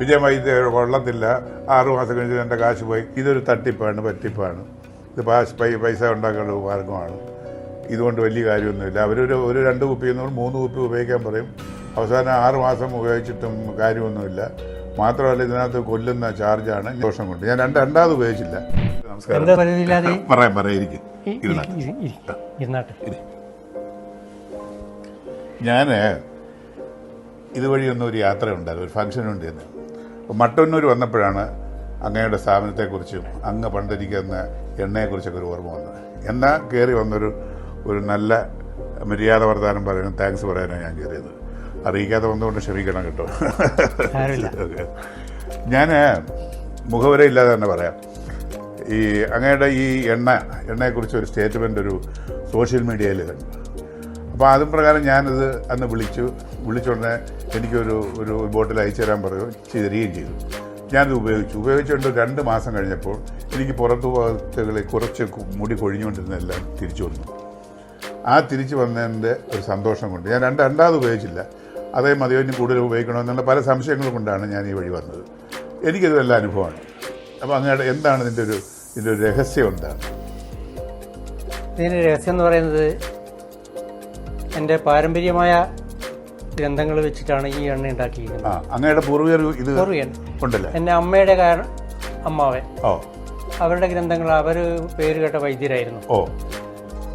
വിജയമായി വൈദ്യ കൊള്ളത്തില്ല. ആറു മാസം കഴിഞ്ഞ് എന്റെ കാശ് പോയി. ഇതൊരു തട്ടിപ്പാണ് പറ്റിപ്പാണ്. ഇത് പാസ് പൈ- പൈസ ഉണ്ടാക്കാനുള്ള മാർഗമാണ്. ഇതുകൊണ്ട് വലിയ കാര്യമൊന്നുമില്ല. അവരൊരു ഒരു രണ്ട് കുപ്പി എന്നോട് മൂന്ന് കുപ്പി ഉപയോഗിക്കാൻ പറയും. അവസാനം ആറ് മാസം ഉപയോഗിച്ചിട്ടും കാര്യമൊന്നുമില്ല. മാത്രമല്ല ഇതിനകത്ത് കൊല്ലുന്ന ചാർജാണ് ദോഷം കൊണ്ട് ഞാൻ രണ്ട് രണ്ടാമത് ഉപയോഗിച്ചില്ല. നമസ്കാരം. പറയാം ഇരിക്കും. ഞാൻ ഇതുവഴി ഒന്നും ഒരു യാത്ര ഉണ്ടായിരുന്നു ഒരു ഫംഗ്ഷൻ ഉണ്ടായിരുന്നു അപ്പോൾ മട്ടന്നൂർ വന്നപ്പോഴാണ് അങ്ങയുടെ സ്ഥാപനത്തെക്കുറിച്ചും അങ്ങ് പണ്ടിരിക്കുന്ന എണ്ണയെക്കുറിച്ചൊക്കെ ഒരു ഓർമ്മ വന്നത്. എന്നാൽ കയറി വന്നൊരു ഒരു നല്ല മര്യാദ വർത്താനം പറയാനും താങ്ക്സ് പറയാനാണ് ഞാൻ കയറിയത്. അറിയിക്കാതെ വന്നുകൊണ്ട് ക്ഷമിക്കണം കേട്ടോ. ഞാൻ മുഖവര ഇല്ലാതെ തന്നെ പറയാം. ഈ അങ്ങയുടെ ഈ എണ്ണ എണ്ണയെക്കുറിച്ച് ഒരു സ്റ്റേറ്റ്മെന്റ് ഒരു സോഷ്യൽ മീഡിയയിൽ കണ്ടു അപ്പോൾ അതും പ്രകാരം ഞാനത് അന്ന് വിളിച്ചു. വിളിച്ചുടനെ എനിക്കൊരു ഒരു ബോട്ടിൽ അയച്ചു തരാൻ പറയുകയും തരികയും ചെയ്തു. ഞാനത് ഉപയോഗിച്ചു. ഉപയോഗിച്ചുകൊണ്ട് രണ്ട് മാസം കഴിഞ്ഞപ്പോൾ എനിക്ക് പുറത്തു ഭാഗത്തുകളിൽ കുറച്ച് മുടി കൊഴിഞ്ഞുകൊണ്ടിരുന്നെല്ലാം തിരിച്ചു വന്നു. ആ തിരിച്ചു വന്നതിന്റെ ഒരു സന്തോഷം കൊണ്ട് ഞാൻ രണ്ട് രണ്ടാമത് ഉപയോഗിച്ചില്ല. അതേ മതിയോ? ഇനി കൂടുതൽ ഉപയോഗിക്കണമെന്നുള്ള പല സംശയങ്ങൾ കൊണ്ടാണ് ഞാൻ ഈ വഴി വന്നത്. എനിക്കിത് നല്ല അനുഭവമാണ്. അപ്പോൾ അങ്ങയുടെ എന്താണ് ഇതിന്റെ ഒരു ഇതിന്റെ ഒരു രഹസ്യം എന്താണ്? ഇതിന്റെ രഹസ്യം എന്ന് പറയുന്നത് എന്റെ പാരമ്പര്യമായ ഗ്രന്ഥങ്ങൾ വെച്ചിട്ടാണ് ഈ എണ്ണ ഉണ്ടാക്കിയിരിക്കുന്നത്. അങ്ങയുടെ പൂർവികർ ഇത് ഉണ്ടല്ലേ എന്റെ അമ്മയുടെ അമ്മാവൻ. ഓ. അവരുടെ ഗ്രന്ഥങ്ങൾ അവർ പേര് കേട്ട വൈദ്യരായിരുന്നു. ഓ.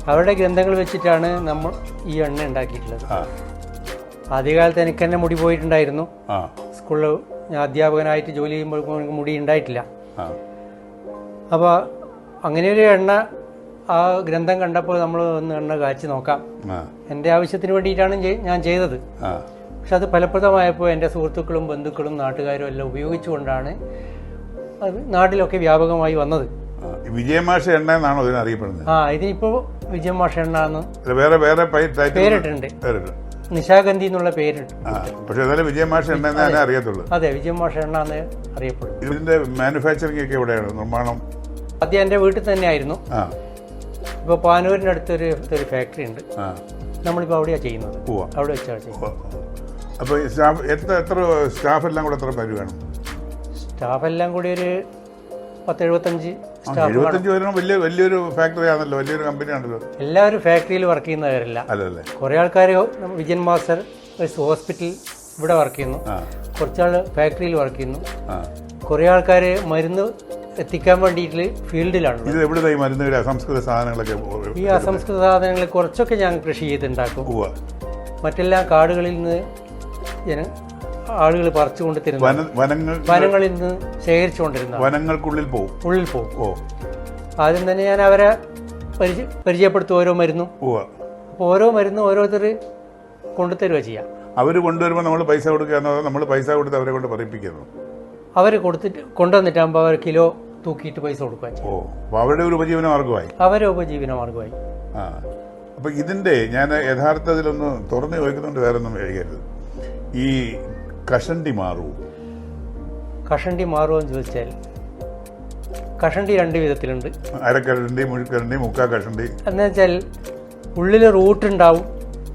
അവരുടെ ഗ്രന്ഥങ്ങൾ വെച്ചിട്ടാണ് നമ്മൾ ഈ എണ്ണ ഉണ്ടാക്കിയിട്ടുള്ളത്. ആദ്യകാലത്ത് എനിക്ക് തന്നെ മുടി പോയിട്ടുണ്ടായിരുന്നു. സ്കൂളിൽ ഞാൻ അധ്യാപകനായിട്ട് ജോലി ചെയ്യുമ്പോൾ മുടി ഉണ്ടായിട്ടില്ല. അപ്പോൾ അങ്ങനെ ഒരു എണ്ണ ആ ഗ്രന്ഥം കണ്ടപ്പോൾ നമ്മൾ ഒന്ന് എണ്ണ കാച്ചി നോക്കാം. എന്റെ എന്റെ ആവശ്യത്തിന് വേണ്ടിയിട്ടാണ് ഞാൻ ചെയ്തത്. പക്ഷെ അത് ഫലപ്രദമായപ്പോൾ എന്റെ സുഹൃത്തുക്കളും ബന്ധുക്കളും നാട്ടുകാരും എല്ലാം ഉപയോഗിച്ചുകൊണ്ടാണ് അത് നാട്ടിലൊക്കെ വ്യാപകമായി വന്നത്. വിജയമാഷ എണ്ണ എന്നാണോ ഇതിന് അറിയപ്പെടുന്നത്? ആ ഇതിനിപ്പോ വിജയമാഷ എണ്ണ എന്ന് വേറെ വേറെ പേരിട്ടുണ്ട്. നിശാഗന്ധി എന്നുള്ള പേരിട്ട് പക്ഷേ എന്നാലും വിജയമാഷ എണ്ണ എന്നേ അറിയത്തുള്ളൂ. അതെ വിജയമാഷ എണ്ണ എന്ന് അറിയപ്പെടും. ഇതിന്റെ മാനുഫാക്ചറിംഗ് ഒക്കെ എവിടെയാണ്? നിർമ്മാണം? ആദ്യം എന്റെ വീട്ടിൽ തന്നെയായിരുന്നു. ആ. ഇപ്പോൾ പാനൂരിന്റെ അടുത്തൊരു ഒരു ഫാക്ടറി ഉണ്ട്. ആ. നമ്മളിപ്പോൾ അവിടെയാണ് ചെയ്യുന്നത്. അവിടെ വെച്ചാണ് ചെയ്യുന്നത്. അപ്പോൾ സ്റ്റാഫ് എത്ര എത്ര സ്റ്റാഫ് എല്ലാം കൂടെ എത്ര പേര് വേണം? സ്റ്റാഫ് എല്ലാം കൂടി ഒരു പത്ത് എഴുപത്തഞ്ച് പേരും വലിയ വലിയൊരു ഫാക്ടറി ആണല്ലോ വലിയൊരു കമ്പനി ആണല്ലോ. എല്ലാവരും ഫാക്ടറിയിൽ വർക്ക് ചെയ്യുന്നവരല്ല. അല്ലല്ലേ കുറേ ആൾക്കാർ വിജയൻ മാസ്റ്റർ ഹോസ്പിറ്റൽ ഇവിടെ വർക്ക് ചെയ്യുന്നു. കുറച്ചാൾ ഫാക്ടറിയിൽ വർക്ക് ചെയ്യുന്നു. കുറെ കുറേ ആൾക്കാർ മരുന്ന് എത്തിക്കാൻ വേണ്ടിയിട്ട് ഫീൽഡിലാണ് ഇത് എവിടെ ഈ അസംസ്കൃത സാധനങ്ങളൊക്കെ ഈ അസംസ്കൃത സാധനങ്ങൾ കുറച്ചൊക്കെ ഞാൻ കൃഷി ചെയ്തുണ്ടാക്കും. മറ്റെല്ലാ കാടുകളിൽ നിന്ന് ജന ആളുകൾ പറിച്ചു കൊണ്ട് തരുന്നു വനങ്ങളിൽ നിന്ന് ശേഖരിച്ചുകൊണ്ടിരുന്ന വനങ്ങൾക്കുള്ളിൽ പോകും ഉള്ളിൽ പോകും ഓ. ആദ്യം തന്നെ ഞാൻ അവരെ പരിചയ പരിചയപ്പെടുത്തും ഓരോ മരുന്നും. അപ്പോൾ ഓരോ മരുന്നും ഓരോരുത്തർ കൊണ്ടുതരുക ചെയ്യാം. അവർ കൊണ്ടുവരുമ്പോൾ നമ്മൾ പൈസ കൊടുക്കുക എന്നോ നമ്മൾ പൈസ കൊടുത്ത് അവരെ കൊണ്ട് പറയിപ്പിക്കുന്നു അവർ കൊടുത്തിട്ട് കൊണ്ടുവന്നിട്ടാകുമ്പോൾ അവർ കിലോ തൂക്കിയിട്ട് പൈസ കൊടുക്കുക ഓ അപ്പോൾ അവരുടെ ഒരു ഉപജീവന മാർഗമായി അവരെ ഉപജീവന മാർഗമായി ആ അപ്പോൾ ഇതിന്റെ ഞാൻ യഥാർത്ഥത്തിലൊന്ന് തുറന്നു ചോദിക്കുന്നുണ്ട് വേറെ ഒന്നും എഴുതരുത്. ഈ കഷണ്ടി മാറൂ. കഷണ്ടി മാറുമെന്ന് ചോദിച്ചാൽ കഷണ്ടി രണ്ട് വിധത്തിലുണ്ട്. അരക്കരണ്ടി മുഴുക്കരണ്ടി മുക്കാ കഷണ്ടി. എന്ന് വെച്ചാൽ ഉള്ളിൽ റൂട്ട് ഉണ്ടാവും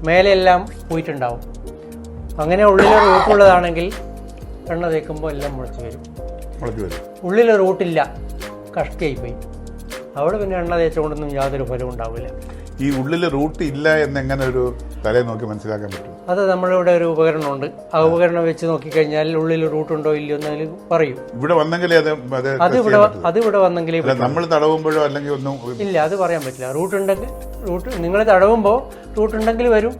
മേലെല്ലാം പോയിട്ടുണ്ടാവും. അങ്ങനെ ഉള്ളിൽ റൂട്ടുള്ളതാണെങ്കിൽ എണ്ണ തേക്കുമ്പോൾ എല്ലാം മുളച്ച് വരും. മുളച്ച് വരും. ഉള്ളിൽ റൂട്ടില്ല കഷ്ടിയായി പോയി അവിടെ പിന്നെ എണ്ണ തേച്ചുകൊണ്ടൊന്നും യാതൊരു ഫലവും ഉണ്ടാവില്ല. ഈ ഉള്ളിൽ റൂട്ട് ഇല്ല എന്നെങ്ങനെ ഒരു തലയെ നോക്കി മനസ്സിലാക്കാൻ പറ്റും? അത് നമ്മളിവിടെ ഒരു ഉപകരണമുണ്ട്. ആ ഉപകരണം വെച്ച് നോക്കിക്കഴിഞ്ഞാൽ ഉള്ളിൽ റൂട്ട് ഉണ്ടോ ഇല്ലയോ എന്നതിൽ പറയും. ഇവിടെ വന്നെങ്കിലേ അത് അത് അത് ഇവിടെ അത് ഇവിടെ വന്നെങ്കിലേ നമ്മൾ തടവുമ്പോഴോ അല്ലെങ്കിൽ ഒന്നും ഇല്ല അത് പറയാൻ പറ്റില്ല. റൂട്ട് ഉണ്ടെങ്കിൽ റൂട്ട് നിങ്ങൾ തടവുമ്പോൾ റൂട്ട് ഉണ്ടെങ്കിൽ വരും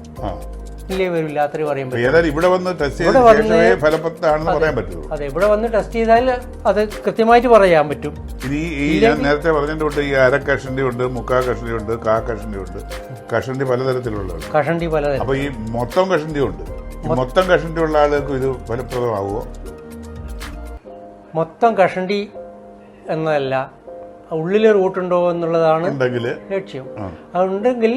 ഇല്ലേ വരില്ല അത്രയും പറയാൻ പറ്റും. ഇവിടെ വന്ന് ടെസ്റ്റ് ചെയ്ത ശേഷമേ ഫലപ്രദമാണെന്ന് പറയാൻ പറ്റുള്ളൂ അതെ ഇവിടെ വന്ന് ടെസ്റ്റ് ചെയ്താൽ അത് കൃത്യമായിട്ട് പറയാൻ പറ്റും. ഇനി ഈ ഞാൻ നേരത്തെ പറഞ്ഞിട്ടുണ്ട് ഈ അര കഷണ്ടി ഉണ്ട് മുക്കാ കഷണ്ടി ഉണ്ട് കാ കഷണ്ടി ഉണ്ട്. കഷണ്ടി പലതരത്തിലുള്ളതാണ്. കഷണ്ടി പലതരം. അപ്പൊ ഈ മൊത്തം കഷണ്ടി ഉണ്ട്. മൊത്തം കഷണ്ടി ഉള്ള ആളുകൾക്ക് ഇത് ഫലപ്രദമാവുമോ? മൊത്തം കഷണ്ടി എന്നതല്ല ഉള്ളിൽ റൂട്ടുണ്ടോ എന്നുള്ളതാണ് ലക്ഷ്യം. അതുണ്ടെങ്കിൽ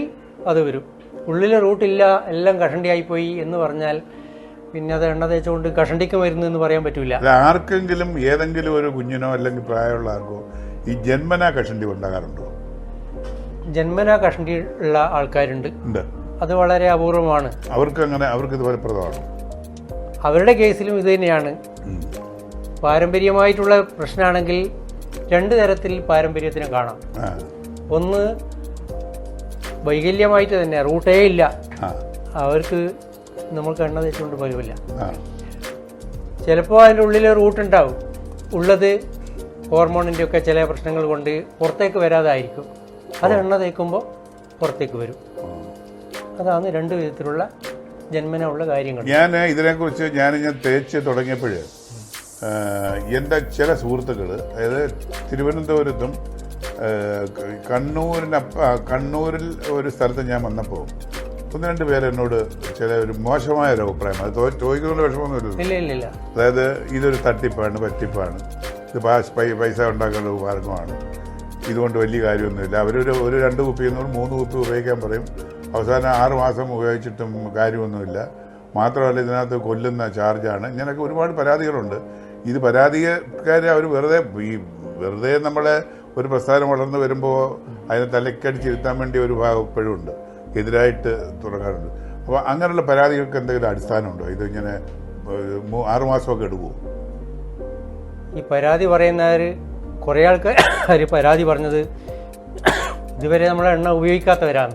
അത് വരും. ഉള്ളിൽ റൂട്ടില്ല എല്ലാം കഷണ്ടിയായി പോയി എന്ന് പറഞ്ഞാൽ പിന്നെ അത് എണ്ണ തേച്ചുകൊണ്ട് കഷണ്ടിക്ക് മരുന്ന് എന്ന് പറയാൻ പറ്റൂല. ആർക്കെങ്കിലും ഏതെങ്കിലും ഒരു കുഞ്ഞിനോ അല്ലെങ്കിൽ പ്രായമുള്ള ആർക്കോ ഈ ജന്മനാ കഷണ്ടി ഉണ്ടാകാറുണ്ടോ? ജന്മനാ കഷണ്ടി ഉള്ള ആൾക്കാരുണ്ട്. ഉണ്ട്. അത് വളരെ അപൂർവമാണ്. അവർക്ക് അങ്ങനെ അവർക്ക് ഇത് ഫലപ്രദമാണ് അവരുടെ കേസിലും ഇത് തന്നെയാണ്. പാരമ്പര്യമായിട്ടുള്ള പ്രശ്നമാണെങ്കിൽ രണ്ട് തരത്തിൽ പാരമ്പര്യത്തിന് കാണാം. ആ. ഒന്ന് വൈകല്യമായിട്ട് തന്നെ റൂട്ടേ ഇല്ല. അവർക്ക് നമ്മൾ കണ്ണ തേച്ചുകൊണ്ട് പോലുമില്ല ചിലപ്പോൾ അതിന്റെ ഉള്ളിൽ റൂട്ട് ഉണ്ടാവും. ഉള്ളത് ഹോർമോണിന്റെ ഒക്കെ ചില പ്രശ്നങ്ങൾ കൊണ്ട് പുറത്തേക്ക് വരാതായിരിക്കും. അത് എണ്ണ തേക്കുമ്പോൾ പുറത്തേക്ക് വരും. അതാണ് രണ്ട് വിധത്തിലുള്ള ജന്മന ഉള്ള കാര്യങ്ങൾ. ഞാൻ ഇതിനെക്കുറിച്ച് ഞാൻ ഞാൻ തേച്ച് തുടങ്ങിയപ്പോൾ എന്റെ ചില സുഹൃത്തുക്കൾ അതായത് തിരുവനന്തപുരത്തും ആ, കണ്ണൂരിനപ്പ കണ്ണൂരിൽ ഒരു സ്ഥലത്ത് ഞാൻ വന്നപ്പോൾ ഒന്ന് രണ്ട് പേര് എന്നോട് ചില ഒരു മോശമായ ഒരു അഭിപ്രായം. അത് ചോദിക്കുന്നതുകൊണ്ട് വിഷമമൊന്നുമില്ല അതായത് ഇതൊരു തട്ടിപ്പാണ് പറ്റിപ്പാണ്. ഇത് പൈസ ഉണ്ടാക്കേണ്ട മാർഗമാണ് ഇതുകൊണ്ട് വലിയ കാര്യമൊന്നുമില്ല. അവരൊരു ഒരു രണ്ട് കുപ്പി എന്നോട് മൂന്ന് കുപ്പി ഉപയോഗിക്കാൻ പറയും. അവസാനം ആറ് മാസം ഉപയോഗിച്ചിട്ടും കാര്യമൊന്നുമില്ല. മാത്രമല്ല ഇതിനകത്ത് കൊല്ലുന്ന ചാർജാണ്. ഇങ്ങനെയൊക്കെ ഒരുപാട് പരാതികളുണ്ട്. ഇത് പരാതിക്കാരെ അവർ വെറുതെ ഈ വെറുതെ നമ്മളെ ഒരു പ്രസ്ഥാനം വളർന്നു വരുമ്പോൾ അതിനെ തലക്കടിച്ചിരുത്താൻ വേണ്ടി ഒരു ഭാഗം ഇപ്പോഴും ഉണ്ട്. എതിരായിട്ട് തുടങ്ങാറുണ്ട്. അപ്പോൾ അങ്ങനെയുള്ള പരാതികൾക്ക് എന്തെങ്കിലും അടിസ്ഥാനമുണ്ടോ? ഇത് ഇങ്ങനെ ആറുമാസമൊക്കെ എടുക്കുമോ ഈ പരാതി പറയുന്നവർ കുറേ ആൾക്കാർ പരാതി പറഞ്ഞത് ഇതുവരെ നമ്മൾ എണ്ണ ഉപയോഗിക്കാത്തവരാണ്.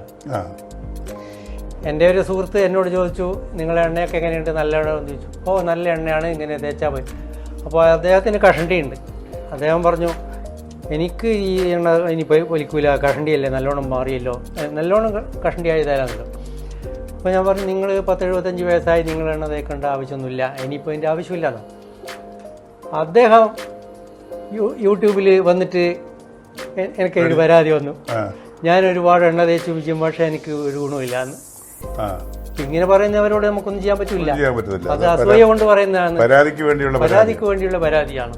എന്റെ ഒരു സുഹൃത്ത് എന്നോട് ചോദിച്ചു നിങ്ങളെ എണ്ണയൊക്കെ എങ്ങനെയുണ്ട്? നല്ല എണ്ണ എന്ന് ചോദിച്ചു. ഓ നല്ല എണ്ണയാണ്. ഇങ്ങനെ തേച്ചാൽ പോയി. അപ്പോൾ അദ്ദേഹത്തിന് കഷണ്ടിയുണ്ട്. അദ്ദേഹം പറഞ്ഞു എനിക്ക് ഈ എണ്ണ ഇനി ഒലിക്കൂല കഷണ്ടിയല്ലേ നല്ലോണം മാറിയല്ലോ. നല്ലോണം കഷണ്ടി ആയതായാലും അപ്പോൾ ഞാൻ പറഞ്ഞു നിങ്ങൾ പത്ത് എഴുപത്തഞ്ച് വയസ്സായി നിങ്ങൾ എണ്ണ തേക്കേണ്ട ആവശ്യമൊന്നുമില്ല. ഇനിയിപ്പോൾ അതിന്റെ ആവശ്യമില്ലല്ലോ അദ്ദേഹം യൂട്യൂബിൽ വന്നിട്ട് എനിക്ക് ഒരു പരാതി വന്നു. ഞാൻ ഒരുപാട് എണ്ണ തേച്ച് വിജയം പക്ഷേ എനിക്ക് ഒരു ഗുണമില്ല എന്ന്. ഇങ്ങനെ പറയുന്നവരോട് നമുക്കൊന്നും ചെയ്യാൻ പറ്റില്ല അത് അസൂയ കൊണ്ട് പറയുന്നതാണ്. പരാതിക്ക് വേണ്ടിയുള്ള പരാതിയാണ്.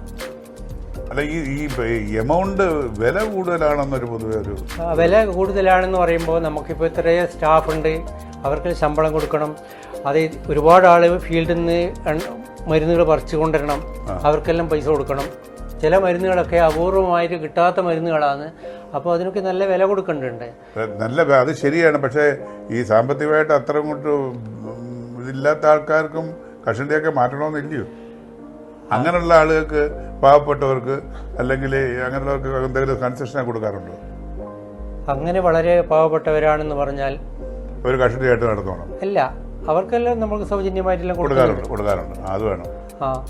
അല്ല ഈ ഈ എമൗണ്ട് വില കൂടുതലാണെന്നൊരു പൊതുവെ ഒരു വില കൂടുതലാണെന്ന് പറയുമ്പോൾ നമുക്കിപ്പോൾ ഇത്രയും സ്റ്റാഫ് ഉണ്ട്. അവർക്ക് ശമ്പളം കൊടുക്കണം. അത് ഒരുപാട് ആൾ ഫീൽഡിൽ നിന്ന് മരുന്നുകൾ പറിച്ചു കൊണ്ടുവരണം. അവർക്കെല്ലാം പൈസ കൊടുക്കണം. ചില മരുന്നുകളൊക്കെ അപൂർവമായിട്ട് കിട്ടാത്ത മരുന്നുകളാണ്. അപ്പോൾ അതിനൊക്കെ നല്ല വില കൊടുക്കേണ്ടതുണ്ട്. നല്ല അത് ശരിയാണ്. പക്ഷേ ഈ സാമ്പത്തികമായിട്ട് അത്ര ഇങ്ങോട്ട് ഇതില്ലാത്ത ആൾക്കാർക്കും കഷണ്ടിയൊക്കെ മാറ്റണമെന്നില്ലയോ? അങ്ങനെയുള്ള ആളുകൾക്ക് പാവപ്പെട്ടവർക്ക് അല്ലെങ്കിൽ അങ്ങനെയുള്ളവർക്ക് എന്തെങ്കിലും കൺസെഷൻ കൊടുക്കാറുണ്ടോ? അങ്ങനെ വളരെ പാവപ്പെട്ടവരാണെന്ന് പറഞ്ഞാൽ ഒരു കഷണ്ടിയായിട്ട് നടത്തണം അല്ല അവർക്കെല്ലാം നമുക്ക് സൗജന്യമായിട്ടെല്ലാം കൊടുക്കും കൊടുക്കാറുണ്ട് കൊടുക്കാറുണ്ട്. അത് വേണം.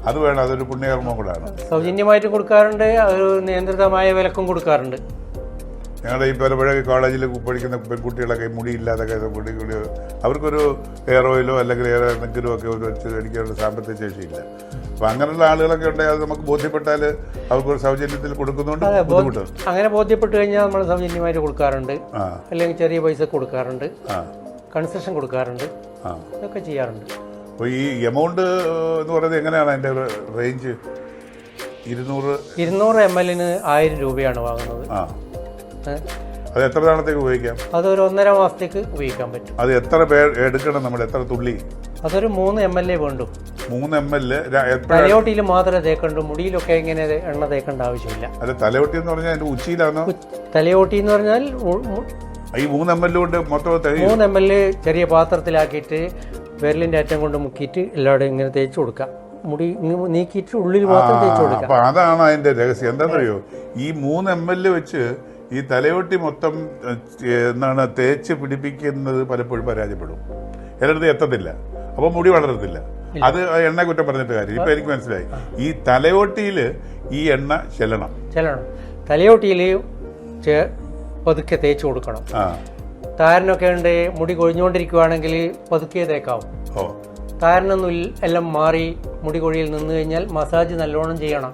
അത് വേണം അതൊരു പുണ്യകർമ്മം കൂടാണ്. സൗജന്യമായിട്ട് കൊടുക്കാറുണ്ട് ഒരു നിയന്ത്രിതമായ വിലക്കും കൊടുക്കാറുണ്ട്. ഞങ്ങളുടെ ഈ പലപ്പോഴ കോളേജിൽ പഠിക്കുന്ന പെൺകുട്ടികളൊക്കെ മുടിയില്ലാതൊക്കെ മുടി അവർക്കൊരു ഹെയർ ഓയിലോ അല്ലെങ്കിൽ ഹെയർ എന്തെങ്കിലും ഒക്കെ ഒരു വെച്ച് മേടിക്കാനുള്ള സാമ്പത്തിക ശേഷിയില്ല അപ്പം അങ്ങനെയുള്ള ആളുകളൊക്കെ ഉണ്ടെങ്കിൽ അത് നമുക്ക് ബോധ്യപ്പെട്ടാൽ അവർക്കൊരു സൗജന്യത്തിൽ കൊടുക്കുന്നുണ്ട് ബുദ്ധിമുട്ട്. അങ്ങനെ ബോധ്യപ്പെട്ട് കഴിഞ്ഞാൽ നമ്മൾ സൗജന്യമായിട്ട് കൊടുക്കാറുണ്ട്. അല്ലെങ്കിൽ ചെറിയ പൈസ കൊടുക്കാറുണ്ട്. കൺസെഷൻ കൊടുക്കാറുണ്ട്. ഇതൊക്കെ ചെയ്യാറുണ്ട്. അപ്പോൾ ഈ എമൗണ്ട് എന്ന് പറയുന്നത് എങ്ങനെയാണ് അതിന്റെ റേഞ്ച് ഇരുന്നൂറ് ഇരുന്നൂറ് എം എല്ലിന് ആയിരം രൂപയാണ് വാങ്ങുന്നത്. അത് എത്ര തവണത്തേക്ക് ഉപയോഗിക്കാം? അത് ഒരു ഒന്നര മാസത്തേക്ക് ഉപയോഗിക്കാൻ പറ്റും. അത് എത്ര പേർ എടുക്കണം നമ്മൾ എത്ര തുള്ളി? അതൊരു മൂന്ന് എം എൽ എ വേണ്ടു. മൂന്ന് എം എൽ എ തലയോട്ടിയിൽ മാത്രമേ തേക്കണ്ടു. മുടിയിലൊക്കെ ഇങ്ങനെ എണ്ണ തേക്കേണ്ട ആവശ്യമില്ല. അല്ല തലയോട്ടി എന്ന് പറഞ്ഞാൽ അതിന്റെ ഉച്ചിയിലാണോ? തലയോട്ടി എന്ന് പറഞ്ഞാൽ ഈ മൂന്ന് എം എൽ കൊണ്ട് മൊത്തം മൂന്ന് എം എൽ ചെറിയ പാത്രത്തിലാക്കിയിട്ട് വിരലിന്റെ അറ്റം കൊണ്ട് മുക്കിയിട്ട് എല്ലാവരും ഇങ്ങനെ തേച്ച് കൊടുക്കാം. മുടി നീക്കിയിട്ട് ഉള്ളിൽ മാത്രം തേച്ച് കൊടുക്കാം. അപ്പൊ അതാണ് അതിന്റെ രഹസ്യം. എന്താണെന്നറിയോ? ഈ മൂന്ന് എം എൽ വെച്ച് ഈ തലയോട്ടി മൊത്തം എന്താണ് തേച്ച് പിടിപ്പിക്കുന്നത് പലപ്പോഴും പരാജയപ്പെടും. എല്ലായിടത്തും എത്തത്തില്ല. അപ്പൊ മുടി വളരത്തില്ല. അത് എണ്ണ കുറ്റം പറഞ്ഞിട്ട് കാര്യം. ഇപ്പൊ എനിക്ക് മനസ്സിലായി. ഈ തലയോട്ടിയിൽ ഈ എണ്ണ ചെല്ലണം. ചെല്ലണം. തലയോട്ടിയിൽ പതുക്കെ തേച്ച് കൊടുക്കണം. താരനൊക്കെ ഉണ്ട് മുടി കൊഴിഞ്ഞുകൊണ്ടിരിക്കുവാണെങ്കിൽ പതുക്കെ തേക്കാവും താരനൊന്നും എല്ലാം മാറി മുടി കൊഴിയിൽ നിന്ന് കഴിഞ്ഞാൽ മസാജ് നല്ലോണം ചെയ്യണം.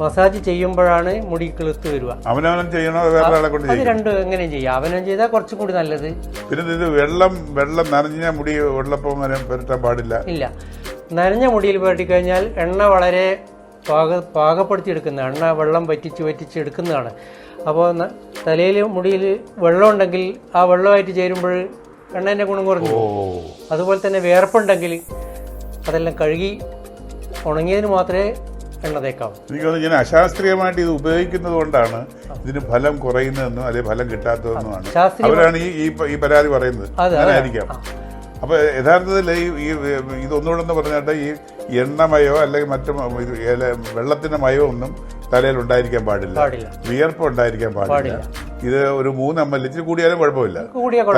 മസാജ് ചെയ്യുമ്പോഴാണ് മുടി കിളുത്ത് വരിക. അവനവനം ചെയ്യണോ വേറെ ആളെ കൊണ്ട് അത് രണ്ടും എങ്ങനെയും ചെയ്യാം. അവനവൻ ചെയ്താൽ കുറച്ചും കൂടി നല്ലത്. പിന്നെ ഇത് വെള്ളം വെള്ളം നനഞ്ഞ മുടി വെള്ളപ്പം പുരട്ടാൻ പാടില്ല. ഇല്ല. നനഞ്ഞ മുടിയിൽ പുരട്ടിക്കഴിഞ്ഞാൽ എണ്ണ വളരെ പാക പാകപ്പെടുത്തിയെടുക്കുന്ന എണ്ണ വെള്ളം വറ്റിച്ച് വറ്റിച്ച് എടുക്കുന്നതാണ്. അപ്പോൾ തലയിൽ മുടിയിൽ വെള്ളം ഉണ്ടെങ്കിൽ ആ വെള്ളമായിട്ട് ചേരുമ്പോൾ എണ്ണേന്റെ ഗുണം കുറഞ്ഞു അതുപോലെ തന്നെ വേർപ്പുണ്ടെങ്കിൽ അതെല്ലാം കഴുകി ഉണങ്ങിയതിന് മാത്രമേ എണ്ണ തേക്കാവൂ എനിക്ക് തോന്നുന്നു ഞാൻ അശാസ്ത്രീയമായിട്ട് ഇത് ഉപയോഗിക്കുന്നത് കൊണ്ടാണ് ഇതിന് ഫലം കുറയുന്നതെന്നും അല്ലെങ്കിൽ ഫലം കിട്ടാത്തതെന്നുമാണ് അവരാണ് ഈ ഈ പരാതി പറയുന്നത്. അങ്ങനെയായിരിക്കാം. അങ്ങനെ അതെ. അപ്പൊ യഥാർത്ഥത്തിൽ ഈ ഇതൊന്നുകൂടെ എന്ന് പറഞ്ഞാൽ ഈ എണ്ണമയോ അല്ലെങ്കിൽ മറ്റു വെള്ളത്തിന്റെ മയോ ഒന്നും തലയിൽ ഉണ്ടായിരിക്കാൻ പാടില്ല. വിയർപ്പ് ഉണ്ടായിരിക്കാൻ പാടില്ല. ഇത് ഒരു മൂന്ന് എം എൽ ഇച്ചിരി കൂടിയാലും കുഴപ്പമില്ല.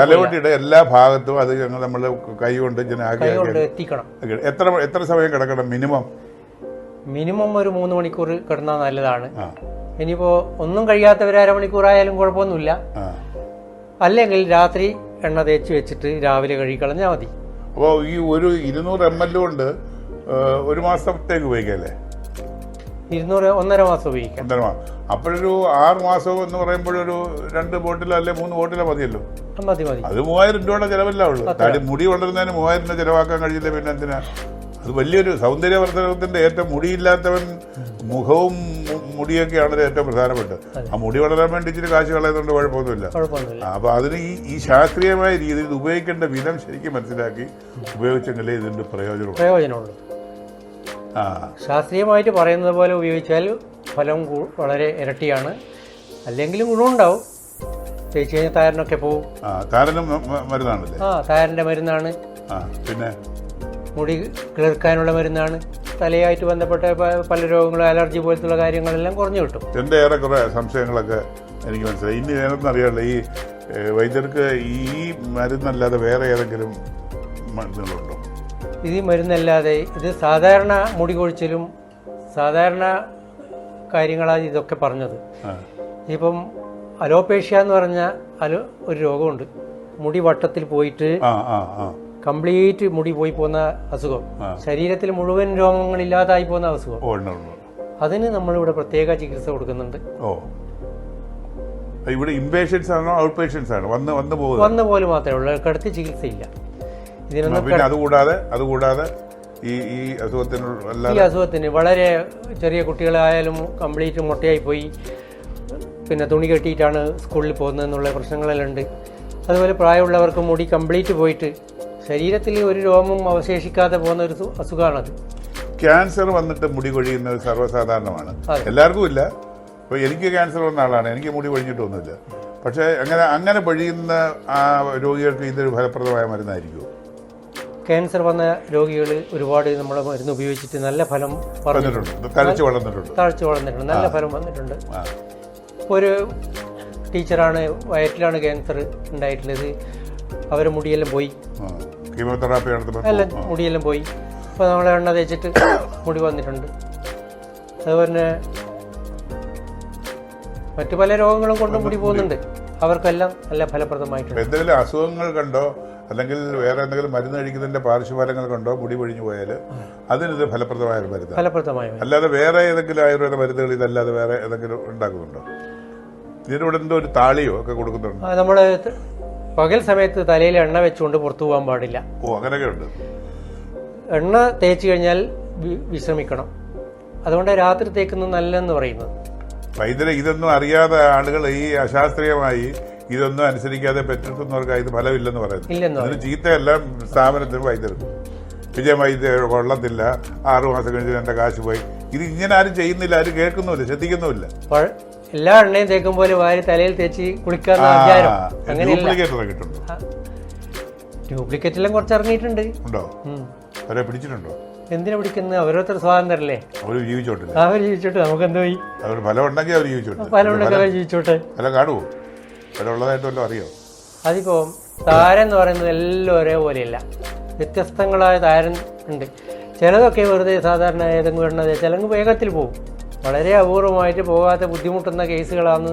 തലയോട്ടിയുടെ എല്ലാ ഭാഗത്തും അത് ഞങ്ങൾ നമ്മൾ കൈ കൊണ്ട് ഇങ്ങനെ ആക്കി കൈ ആക്കി. കൊണ്ട് എത്തിക്കണം. ആക്കി. എത്ര എത്ര സമയം കിടക്കണം മിനിമം? മിനിമം ഒരു മൂന്ന് മണിക്കൂർ കിടന്നാൽ നല്ലതാണ്. ഇനിയിപ്പോ ഒന്നും കഴിയാത്തവർ അരമണിക്കൂറായാലും കുഴപ്പമൊന്നുമില്ല. അല്ലെങ്കിൽ രാത്രി എണ്ണ തേച്ച് വെച്ചിട്ട് രാവിലെ കഴുകി കളഞ്ഞാൽ മതി. അപ്പോൾ ഈ ഒരു ഇരുന്നൂറ് എം എൽ കൊണ്ട് ഒരു മാസത്തേക്ക് ഉപയോഗിക്കല്ലേ? ഇരുന്നൂറ് ഒന്നര മാസം ഉപയോഗിക്കാം. ഒന്നര മാസം. അപ്പോഴൊരു ആറ് മാസം എന്ന് പറയുമ്പോഴൊരു രണ്ട് ബോട്ടിലോ അല്ലെ മൂന്ന് ബോട്ടിലോ മതിയല്ലോ? മതി മതി. അത് മൂവായിരം രൂപയുടെ ചിലവല്ല ഉള്ളൂ. മുടി വളരുന്നതിന് മൂവായിരം രൂപ ചിലവാക്കാൻ കഴിയില്ല പിന്നെ എന്തിനാ? അത് വലിയൊരു സൗന്ദര്യവർദ്ധനത്തിന്റെ ഏറ്റവും മുടിയില്ലാത്തവൻ മുഖവും മുടിയൊക്കെയാണ് ഏറ്റവും പ്രധാനപ്പെട്ടത്. ആ മുടി വളരാൻ വേണ്ടി ഇച്ചിരി കാശ് കളയുന്നുണ്ട് കുഴപ്പമൊന്നുമില്ല. അപ്പോൾ അതിന് ഈ ഈ ശാസ്ത്രീയമായ രീതിയിൽ ഉപയോഗിക്കേണ്ട വിധം ശരിക്കും മനസ്സിലാക്കി ഉപയോഗിച്ചെങ്കിലേ ഇതിന്റെ പ്രയോജനമുള്ളൂ. പ്രയോജനമുള്ളൂ. ആ. ശാസ്ത്രീയമായിട്ട് പറയുന്നത് പോലെ ഉപയോഗിച്ചാൽ ഫലം വളരെ ഇരട്ടിയാണ്. അല്ലെങ്കിലും ഗുണമുണ്ടാവും. തേച്ച് കഴിഞ്ഞാൽ താരനൊക്കെ പോവും. ആ താരനും മരുന്നാണല്ലേ? ആ താരന്റെ മരുന്നാണ്. ആ പിന്നെ? മുടി കിളിർക്കാനുള്ള മരുന്നാണ്. തലയായിട്ട് ബന്ധപ്പെട്ട പല രോഗങ്ങളും അലർജി പോലത്തുള്ള കാര്യങ്ങളെല്ലാം കുറഞ്ഞു കിട്ടും. എന്റെ ഏറെക്കുറെ സംശയങ്ങളൊക്കെ എനിക്ക് മനസ്സിലായി. ഇനി വേണമെന്ന് അറിയാമല്ലോ ഈ വൈദ്യർക്ക് ഈ മരുന്നല്ലാതെ വേറെ ഏതെങ്കിലും മരുന്നുകളുണ്ടോ? ഇത് മരുന്നല്ലാതെ ഇത് സാധാരണ മുടി കൊഴിച്ചിലും സാധാരണ കാര്യങ്ങളാണ് ഇതൊക്കെ പറഞ്ഞത്. ഇപ്പം അലോപേഷ്യ എന്ന് പറഞ്ഞ അലോ ഒരു രോഗമുണ്ട്. മുടി വട്ടത്തിൽ പോയിട്ട് കംപ്ലീറ്റ് മുടി പോയി പോകുന്ന അസുഖം. ശരീരത്തിൽ മുഴുവൻ രോഗങ്ങൾ ഇല്ലാതായി പോകുന്ന അസുഖം. അതിന് നമ്മളിവിടെ പ്രത്യേക ചികിത്സ കൊടുക്കുന്നുണ്ട്. ഓ. ഇവിടെ ഇൻപേഷ്യൻസ് ആണോ ഔട്ട് പേഷ്യൻസ് ആണോ? വന്ന് വന്ന് പോകുന്നത്? വന്ന പോലെ മാത്രമേ ഉള്ളൂ. കിടത്തി ചികിത്സയില്ല. ഇതിനൊന്നും പിന്നെ അതുകൂടാതെ അതുകൂടാതെ ഈ ഈ അസുഖത്തിന് ഈ അസുഖത്തിന് വളരെ ചെറിയ കുട്ടികളായാലും കംപ്ലീറ്റ് മുട്ടയായി പോയി പിന്നെ തുണി കെട്ടിയിട്ടാണ് സ്കൂളിൽ പോകുന്നതെന്നുള്ള പ്രശ്നങ്ങളെല്ലാം ഉണ്ട്. അതുപോലെ പ്രായമുള്ളവർക്ക് മുടി കംപ്ലീറ്റ് പോയിട്ട് ശരീരത്തിൽ ഒരു രോമം അവശേഷിക്കാതെ പോകുന്ന ഒരു അസുഖമാണത്. ക്യാൻസർ വന്നിട്ട് മുടി കൊഴിയുന്നത് സർവസാധാരണമാണ്. എല്ലാവർക്കും ഇല്ല. ഇപ്പോൾ എനിക്ക് ക്യാൻസർ വന്ന ആളാണ്. എനിക്ക് മുടി കൊഴിഞ്ഞിട്ടൊന്നുമില്ല പക്ഷേ അങ്ങനെ അങ്ങനെ പൊഴിയുന്ന ആ രോഗികൾക്ക് ഇതൊരു ഫലപ്രദമായ മരുന്നായിരിക്കുമോ? ക്യാൻസർ വന്ന രോഗികൾ ഒരുപാട് നമ്മൾ മരുന്ന് ഉപയോഗിച്ചിട്ട് നല്ല ഫലം പറഞ്ഞിട്ടുണ്ട് തഴച്ചു വളർന്നിട്ടുണ്ട്. തഴച്ചു വളർന്നിട്ടുണ്ട്. നല്ല ഫലം വന്നിട്ടുണ്ട്. ഒരു ടീച്ചറാണ് വയറ്റിലാണ് ക്യാൻസർ ഉണ്ടായിട്ടുള്ളത്. അവരെ മുടിയെല്ലാം പോയി. കീമോതെറാപ്പി നടത്തുമ്പോൾ എല്ലാം മുടിയെല്ലാം പോയി. അപ്പോൾ നമ്മൾ എണ്ണ തേച്ചിട്ട് മുടി വന്നിട്ടുണ്ട്. അതുപോലെ തന്നെ മറ്റു പല രോഗങ്ങളും കൊണ്ട് മുടി പോകുന്നുണ്ട്. അവർക്കെല്ലാം നല്ല ഫലപ്രദമായിട്ടുണ്ട്. എന്തെങ്കിലും അസുഖങ്ങൾ കണ്ടോ? അല്ലെങ്കിൽ വേറെ എന്തെങ്കിലും മരുന്ന് കഴിക്കുന്നതിന്റെ പാർശ്വഫലങ്ങൾ കണ്ടോ? മുടി പൊഴിഞ്ഞു പോയാൽ അതിനിത് ഫലപ്രദമായ ഒരു മരുന്നാണ്. ഫലപ്രദമായ മരുന്ന്. അല്ലാതെ വേറെ ഏതെങ്കിലും ആയുർവേദ മരുന്നുകൾ ഇതല്ലാതെ വേറെ ഏതെങ്കിലും ഉണ്ടാക്കുന്നുണ്ടോ? ഇതിനോട് എന്തോ ഒരു താളിയോ ഒക്കെ കൊടുക്കുന്നുണ്ട്. നമ്മൾ പകൽ സമയത്ത് തലയിൽ എണ്ണ വെച്ചുകൊണ്ട് പുറത്തു പോകാൻ പാടില്ല. ഓ അങ്ങനെയൊക്കെ ഉണ്ട് എണ്ണ തേച്ച് കഴിഞ്ഞാൽ വിശ്രമിക്കണം. അതുകൊണ്ട് രാത്രി തേക്കുന്നത് നല്ലതെന്ന് പറയുന്നത്. വൈദ്യരെ ഇതൊന്നും അറിയാതെ ആളുകൾ ഈ അശാസ്ത്രീയമായി ഇതൊന്നും അനുസരിക്കാതെ പെറ്റെടുക്കുന്നവർക്ക് ഇത് ഫലമില്ലെന്ന് പറയുന്നു ഇല്ലെന്ന് അതിന് ചീത്തയെല്ലാം സ്ഥാപനത്തിന് വൈദ്യർ വിജയ വൈദ്യ കൊള്ളത്തില്ല. ആറു മാസം കഴിഞ്ഞ് എന്റെ കാശ് പോയി. ഇത് ഇങ്ങനെ ആരും ചെയ്യുന്നില്ല ആരും കേൾക്കുന്നുമില്ല ശ്രദ്ധിക്കുന്നുമില്ല. എല്ലാ എണ്ണയും തേക്കും പോലെ വാരി തലയിൽ തേച്ച് കുളിക്കാന്ന് വിചാരം അങ്ങനെയല്ല. ഡ്യൂപ്ലിക്കേറ്റ് എല്ലാം കുറച്ച് ഇറങ്ങിയിട്ടുണ്ട് പിടിച്ചിട്ടുണ്ടോ? എന്തിനാ പിടിക്കുന്നത് ഓരോരുത്തർ സ്വാതന്ത്ര്യമല്ലേ അവർ ജീവിച്ചോട്ടെ അവർ ജീവിച്ചോട്ടെ നമുക്ക് എന്ത് അവർ ഫലം ഉണ്ടെങ്കിൽ അവർ ജീവിച്ചോട്ടെ. പല ഉണ്ടെങ്കിൽ അവർ ജീവിച്ചോട്ടെ. ഫലം കാണുമോ ഫലം ഉള്ളതായിട്ട് വല്ലതും അറിയോ? അതിപ്പോ താരം എന്ന് പറയുന്നത് എല്ലാം ഒരേപോലെയല്ല. വ്യത്യസ്തങ്ങളായ താരം ഉണ്ട്. ചിലതൊക്കെ വെറുതെ സാധാരണ ഏതെങ്കിലും എണ്ണ ചിലങ്ങ് വേഗത്തിൽ പോകും വളരെ അപൂർവമായിട്ട് പോകാത്ത ബുദ്ധിമുട്ടുന്ന കേസുകളാണ്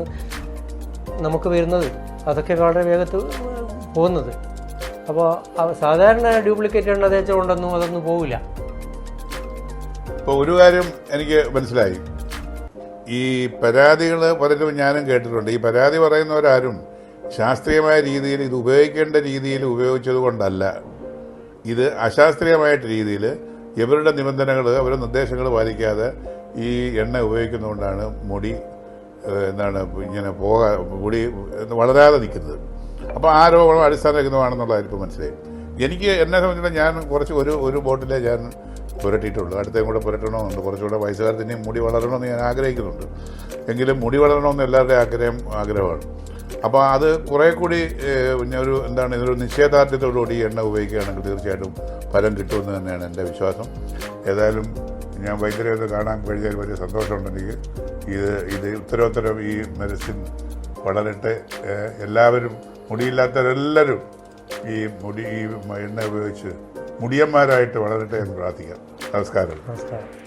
നമുക്ക് വരുന്നത്. അതൊക്കെ വളരെ വേഗത്തിൽ പോകുന്നത്. അപ്പോൾ സാധാരണ ഡ്യൂപ്ലിക്കേറ്റ് എണ്ണ തേച്ചുകൊണ്ടൊന്നും അതൊന്നും പോവില്ല. ഇപ്പോൾ ഒരു കാര്യം എനിക്ക് മനസ്സിലായി. ഈ പരാതികൾ പലരും ഞാനും കേട്ടിട്ടുണ്ട്. ഈ പരാതി പറയുന്നവരാരും ശാസ്ത്രീയമായ രീതിയിൽ ഇത് ഉപയോഗിക്കേണ്ട രീതിയിൽ ഉപയോഗിച്ചത് കൊണ്ടല്ല. ഇത് അശാസ്ത്രീയമായിട്ട് രീതിയിൽ ഇവരുടെ നിബന്ധനകൾ അവരുടെ നിർദ്ദേശങ്ങൾ പാലിക്കാതെ ഈ എണ്ണ ഉപയോഗിക്കുന്നതുകൊണ്ടാണ് മുടി എന്താണ് ഇങ്ങനെ പോകാ മുടി വളരാതെ നിൽക്കുന്നത്. അപ്പോൾ ആ രോഗം അടിസ്ഥാനരഹിതമാണെന്നുള്ളതായിരിക്കും മനസ്സിലായി. എനിക്ക് എന്നെ സംബന്ധിച്ചിടത്തോളം ഞാൻ കുറച്ച് ഒരു ഒരു ബോട്ടിലേ ഞാൻ പുരട്ടിയിട്ടുള്ളൂ. അടുത്തേം കൂടെ പുരട്ടണമെന്നുണ്ട്. കുറച്ചുകൂടെ വയസ്സുകാലത്ത് ഇനിയും മുടി വളരണമെന്ന് ഞാൻ ആഗ്രഹിക്കുന്നുണ്ട്. എങ്കിലും മുടി വളരണമെന്ന് എല്ലാവരുടെയും ആഗ്രഹം ആഗ്രഹമാണ്. അപ്പോൾ അത് കുറേ കൂടി പിന്നെ ഒരു എന്താണ് ഇതൊരു നിശ്ചയദാർഢ്യത്തോടുകൂടി എണ്ണ ഉപയോഗിക്കുകയാണെങ്കിൽ തീർച്ചയായിട്ടും ഫലം കിട്ടുമെന്ന് തന്നെയാണ് എന്റെ വിശ്വാസം. ഏതായാലും ഞാൻ വൈദ്യരെ ഒന്ന് കാണാൻ കഴിഞ്ഞാൽ വലിയ സന്തോഷമുണ്ട് എനിക്ക് ഇത് ഇത് ഉത്തരോത്തരം ഈ മെഡിസിൻ വളരട്ടെ എല്ലാവരും മുടിയില്ലാത്തവരെല്ലാവരും ഈ മുടി ഈ എണ്ണ ഉപയോഗിച്ച് മുടിയന്മാരായിട്ട് വളരട്ടെ എന്ന് പ്രാർത്ഥിക്കാം. നമസ്കാരം. നമസ്കാരം.